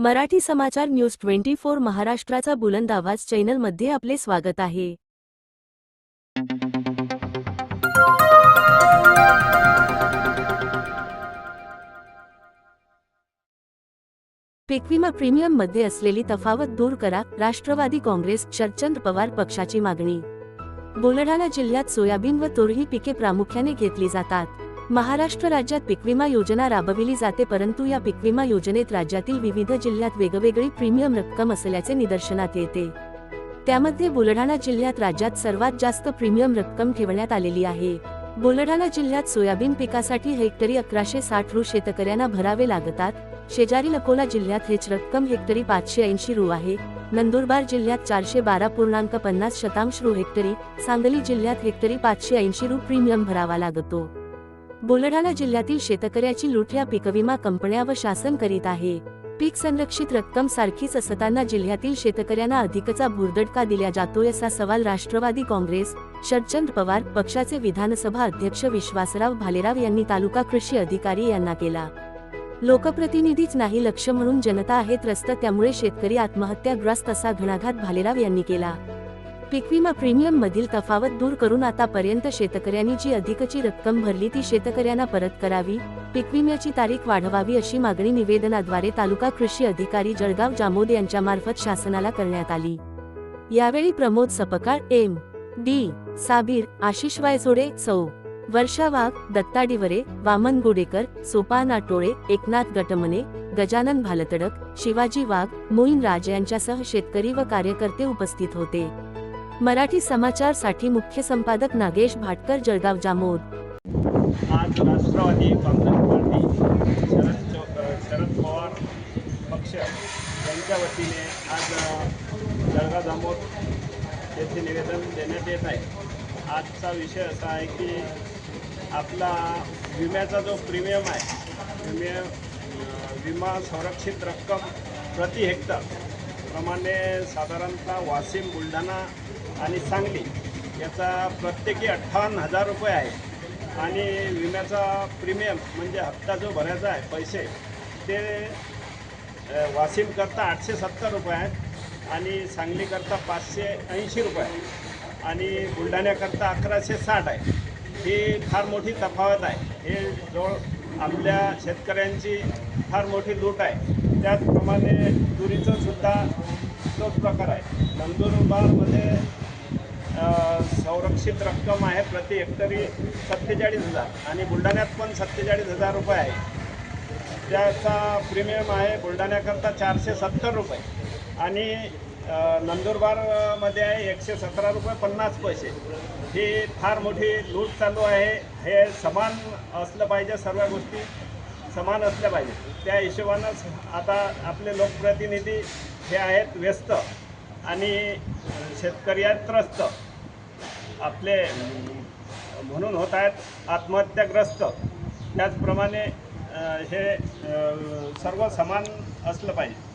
मराठी समाचार news twenty four महाराष्ट्राचा बुलंद आवाज चॅनलमध्ये आपले स्वागत आहे. पिकविमा प्रीमियममध्ये असलेली तफावत दूर करा राष्ट्रवादी काँग्रेस शरदचंद्र पवार पक्षाची मागणी. बुलढाणा जिल्ह्यात सोयाबीन व तूर ही पिके प्रामुख्याने घेतली जातात. महाराष्ट्र राज्यात पीकविमा योजना राबविली जाते परंतु या पीकविमा योजनेत राज्यातील विविध जिल्ह्यात वेगवेगळी प्रीमियम रक्कम असल्याचे निदर्शनात येते. त्यामध्ये बुलढाणा जिल्ह्यात राज्यात सर्वात जास्त प्रीमियम रक्कम ठेवण्यात आलेली आहे. बुलढाणा जिल्ह्यात सोयाबीन पिकासाठी हेक्टरी अकराशे साठ रु शेतकऱ्यांना भरावे लागतात. शेजारी अकोला जिल्ह्यात हेच रक्कम हेक्टरी पाचशे ऐंशी रु आहे. नंदुरबार जिल्ह्यात चारशे बारा पूर्णांक पन्नास शतांश रु हेक्टरी. सांगली जिल्ह्यात हेक्टरी पाचशे ऐंशी रु प्रीमियम भरावा लागतो. बुलढाणा जिल्ह्यातील शेतकऱ्याची लूट या पीकविमा कंपन्या व शासन करीत आहे. पीक संरक्षित रक्कम सारखीच असताना जिल्ह्यातील शेतकऱ्यांना अधिकचा भुरदडका दिला जातोय असा सवाल राष्ट्रवादी काँग्रेस शरदचंद्र पवार पक्षाचे विधानसभा अध्यक्ष विश्वासराव भालेराव यांनी तालुका कृषी अधिकारी यांना केला. लोकप्रतिनिधीच नाही लक्ष म्हणून जनता आहे त्रस्त त्यामुळे शेतकरी आत्महत्याग्रस्त असा घणाघात भालेराव यांनी केला. पीकविमा प्रीमियम मधील तफावत दूर करून आतापर्यंत शेतकऱ्यांनी जी अधिकची रक्कम भरली ती शेतकऱ्यांना परत करावी पीकविम्याची तारीख वाढवावी अशी मागणी निवेदनाद्वारे तालुका कृषी अधिकारी जळगाव जामोद यांच्या मार्फत शासनाला करण्यात आली. यावेळी प्रमोद सपकाळ एम. डी. साबीर आशिष वायसोडे सौ. वर्षा वाघ दत्ता डिवरे वामन गुडेकर सोपान आटोळे एकनाथ गटमने गजानन भालतडक शिवाजी वाघ मोईन राज यांच्यासह शेतकरी व कार्यकर्ते उपस्थित होते. मराठी समाचारसाठी मुख्य संपादक नागेश भाटकर जळगाव जामोद. आज राष्ट्रवादी काँग्रेस पार्टी शरद शरद पवार पक्ष यांच्या वतीने आज जळगाव जामोद येथे निवेदन देण्यात येत आहे. आजचा विषय असा आहे की आपला विम्याचा जो प्रीमियम आहे प्रीमियम विमा संरक्षित रक्कम प्रति हेक्टर प्रमाणे साधारणतः वाशिम बुलढाणा आणि सांगली याचा प्रत्येकी अठ्ठावन्न हजार रुपये आहे. आणि विम्याचा प्रीमियम म्हणजे हप्ता जो भरायचा आहे पैसे ते वाशिमकरता आठशे सत्तर रुपये आहेत आणि सांगलीकरता पाचशे ऐंशी रुपये आहे आणि बुलढाण्याकरता अकराशे साठ आहे. ही फार मोठी तफावत आहे. हे जवळ आपल्या शेतकऱ्यांची फार मोठी लूट आहे. त्याचप्रमाणे तुरीचंसुद्धा तोच प्रकार आहे. नंदुरबारमध्ये संरक्षित रक्कम आहे प्रति हेक्टरी सत्तेचाळीस हजार आणि बुलढाण्यात पण सत्तेचाळीस हजार रुपये आहे. त्याचा प्रीमियम आहे बुलढाण्याकरता चारशे सत्तर रुपये. आणि नंदुरबारमध्ये आहे एकशे सतरा रुपये पन्नास पैसे. ही फार मोठी लूट चालू आहे. हे समान असलं पाहिजे सर्व गोष्टी समान असल्या पाहिजे. त्या हिशोबानंच आता आपले लोकप्रतिनिधी हे आहेत व्यस्त. आणि शेतकरी आहेत त्रस्त. आपले म्हणून होत आहेत आत्महत्याग्रस्त. त्याचप्रमाणे हे सर्व समान असलं पाहिजे.